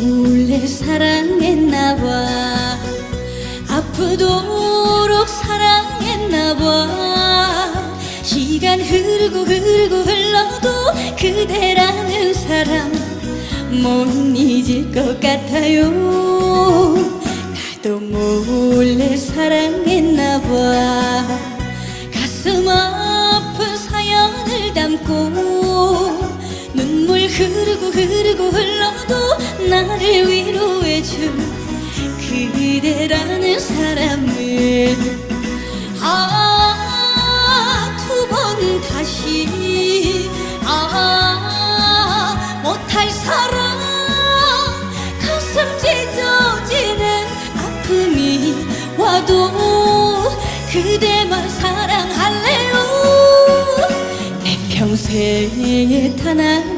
몰래 사랑했나 봐. 아프도록 사랑했나 봐. 시간 흐르고 흐르고 흘러도 그대라는 사람 못 잊을 것 같아요. 나도 몰래 사랑했나 봐. 가슴 아픈 사연을 담고 눈물 흘러도 나를 위로해준 그대라는 사람을. 아 두 번 다시. 아 못할 사랑 가슴 찢어지는 아픔이 와도 그대만 사랑할래요? 내 평생에 단한